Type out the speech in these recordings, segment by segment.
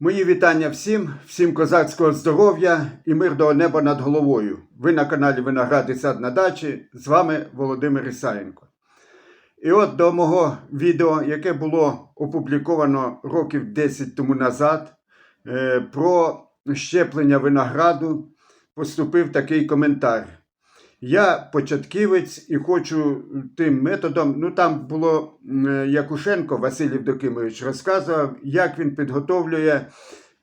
Мої вітання всім, всім козацького здоров'я і мирного неба над головою. Ви на каналі Виноград і сад на дачі. З вами Володимир Ісаєнко. І от до мого відео, яке було опубліковано років 10 тому назад, е, про щеплення винограду, поступив такий коментар. Я початківець і хочу тим методом. Ну там було Якушенко Василь Євдокимович розказував, як він підготовлює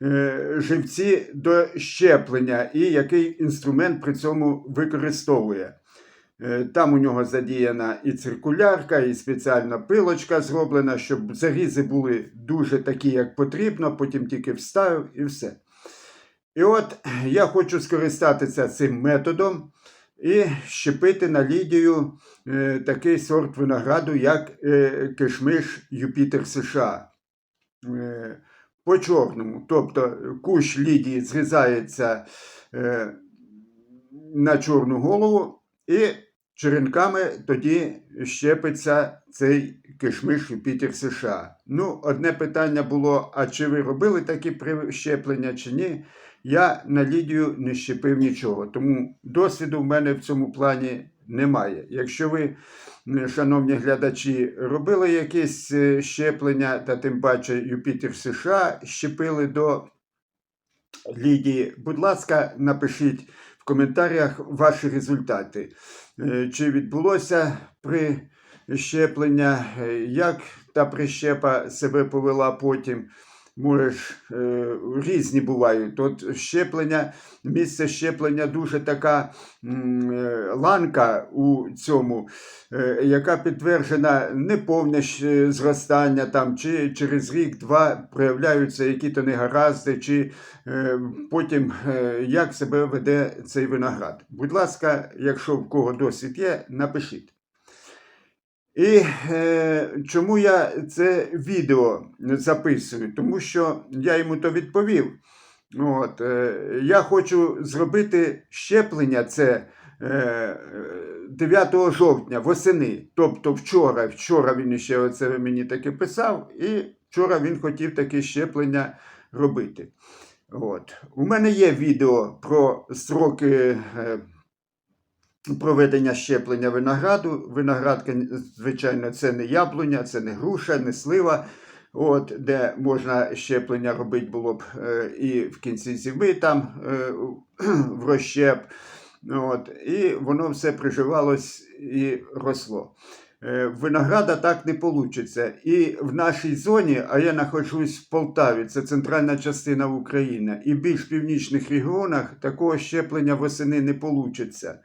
е, живці до щеплення і який інструмент при цьому використовує. Е, Там у нього задіяна і циркулярка, і спеціальна пилочка зроблена, щоб зарізи були дуже такі, як потрібно, потім тільки вставив і все. І от я хочу скористатися цим методом і щепити на Лідію е, такий сорт винограду, як е, кишмиш Юпітер США. Е, по чорному. Тобто кущ Лідії зрізається е, на чорну голову, і черенками тоді щепиться цей кишмиш Юпітер США. Ну, одне питання було: а чи ви робили такі прищеплення, чи ні? Я на Лідію не щепив нічого, тому досвіду в мене в цьому плані немає. Якщо ви, шановні глядачі, робили якісь е, щеплення, та тим паче Юпітер США щепили до Лідії, будь ласка, напишіть в коментарях ваші результати. Е, Чи відбулося прищеплення, е, як та прищепа себе повела потім? Може ж, е, різні бувають. От щеплення, місце щеплення дуже така е, ланка у цьому, е, яка підтверджена неповне зростання, там, чи через рік-два проявляються які-то негаразди, чи потім як себе веде цей виноград. Будь ласка, якщо в кого досвід є, напишіть. І е, чому я це відео записую? Тому що я йому то відповів. От, е, я хочу зробити щеплення це е, 9 жовтня восени. Тобто вчора, вчора він ще оце мені таке писав, і вчора він хотів таке щеплення робити. От. У мене є відео про строки. Е, проведення щеплення винограду. Виноградка, звичайно, це не яблуня, це не груша, не слива. От, де можна щеплення робити було б е, і в кінці зими там е, в розщеп. От, і воно все приживалось і росло. Е, Винограда так не вийде. І в нашій зоні, а я знаходжусь в Полтаві, це центральна частина України, і більш північних регіонах такого щеплення восени не вийде.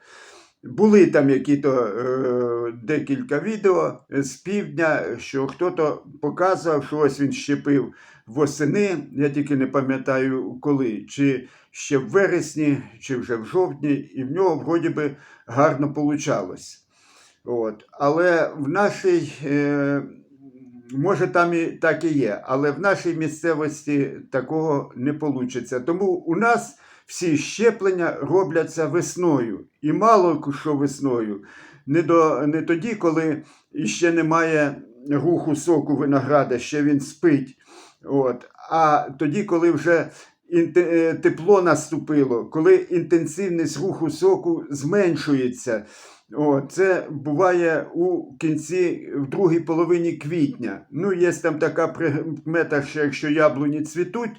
Були там які-то е, декілька відео з півдня, що хто-то показував, що ось він щепив восени. Я тільки не пам'ятаю коли, чи ще в вересні, чи вже в жовтні, і в нього вроді би гарно получалось. От. Але в нашій, е, може там і так і є, але в нашій місцевості такого не вийде. Тому у нас всі щеплення робляться весною. І мало що весною. Не, до, не тоді, коли ще немає руху соку винограда, ще він спить. От. А тоді, коли вже е, тепло наступило, коли інтенсивність руху соку зменшується. О, це буває у кінці, в другій половині квітня. Ну, є там така прикмета, що якщо яблуні цвітуть,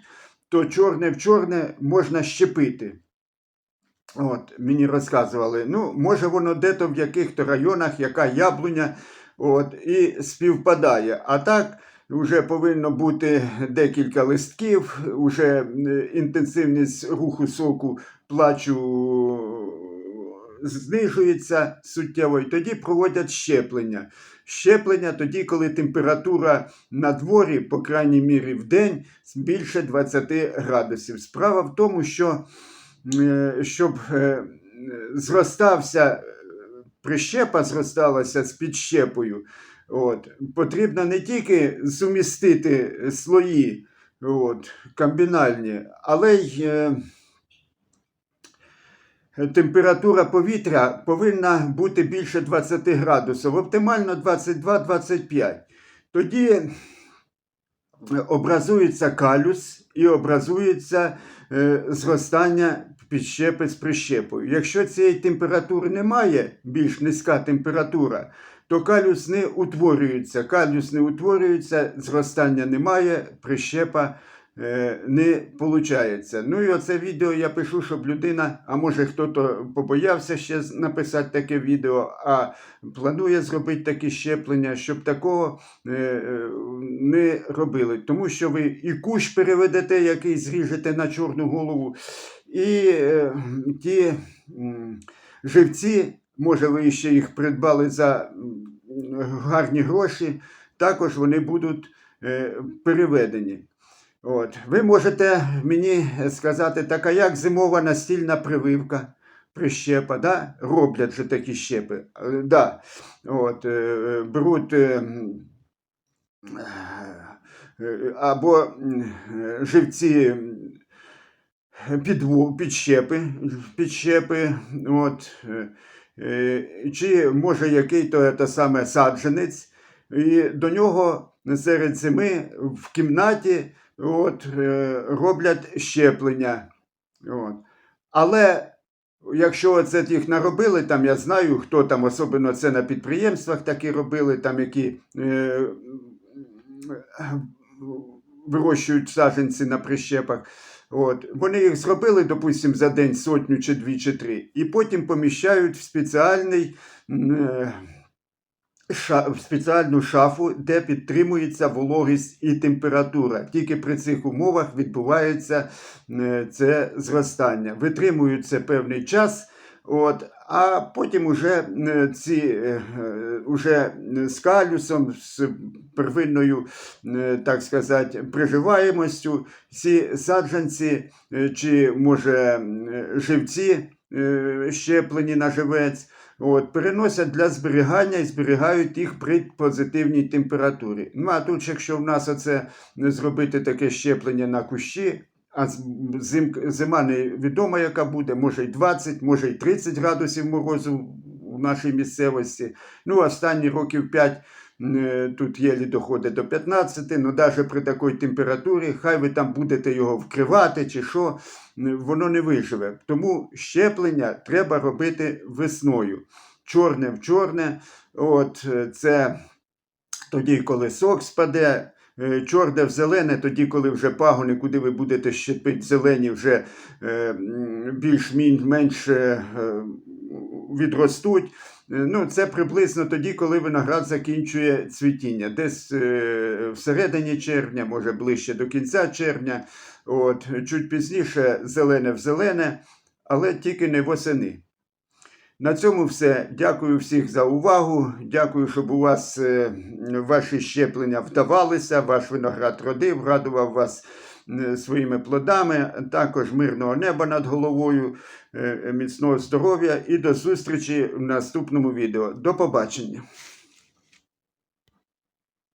то чорне в чорне можна щепити. От, мені розказували. Ну, може, воно де-то в яких-то районах, яка яблуня, от, і співпадає. А так вже повинно бути декілька листків, вже е, інтенсивність руху соку плачу знижується суттєво, і тоді проводять щеплення. Щеплення тоді, коли температура на дворі, по крайній мірі в день, більше 20 градусів. Справа в тому, що е, щоб е, зростався, прищепа зросталася з підщепою, от, потрібно не тільки сумістити слої от, комбінальні, але й е, температура повітря повинна бути більше 20 градусів, оптимально 22-25. Тоді е, образується калюс і образується е, зростання підщепи з прищепою. Якщо цієї температури немає, більш низька температура, то калюс не утворюється. Калюс не утворюється, зростання немає, прищепа е, не виходить. Ну і оце відео я пишу, щоб людина, а може хто-то побоявся ще написати таке відео, а планує зробити такі щеплення, щоб такого е, е, не робили. Тому що ви і кущ переведете, який зріжете на чорну голову, і е, ті живці, може, ви ще їх придбали за гарні гроші, також вони будуть е, переведені. От. Ви можете мені сказати, так, а як зимова настільна прививка, прищепа, да? роблять же такі щепи. Е, Да. От, е, беруть е, або живці підву, підщепи, підщепи, от, чи може який-то те саме саджанець, і до нього серед зими в кімнаті от, е, роблять щеплення. От. Але якщо це їх наробили, там я знаю, хто там, особливо це на підприємствах такі робили, там які е, вирощують саджанці на прищепах. От. Вони їх зробили, допустимо, за день сотню чи дві чи три, і потім поміщають в спеціальний. е, в спеціальну шафу, де підтримується вологість і температура. Тільки при цих умовах відбувається е, це зростання. Витримують це певний час. От, а потім уже е, ці е, уже з калюсом, з первинною, так сказати, приживаємостю, ці саджанці чи може живці щеплені на живець, От, переносять для зберігання і зберігають їх при позитивній температурі. Ну а тут, якщо в нас оце зробити таке щеплення на кущі, а зим, зима невідома, яка буде, може й 20, може й 30 градусів морозу в нашій місцевості. Ну, останні років 5 тут єлі доходить до 15, ну навіть при такій температурі, хай ви там будете його вкривати чи що, воно не виживе. Тому щеплення треба робити весною. Чорне в чорне, от е, це тоді, коли сок спаде. е, Чорне в зелене, тоді, коли вже пагони, куди ви будете щепити зелені, вже е, більш-менш е, відростуть. Е, Ну, це приблизно тоді, коли виноград закінчує цвітіння. Десь е, всередині червня, може ближче до кінця червня. От, чуть пізніше зелене в зелене, але тільки не восени. На цьому все. Дякую всіх за увагу. Дякую, щоб у вас е, ваші щеплення вдавалися, ваш виноград родив, радував вас е, своїми плодами. Також мирного неба над головою, міцного здоров'я і до зустрічі в наступному відео. До побачення.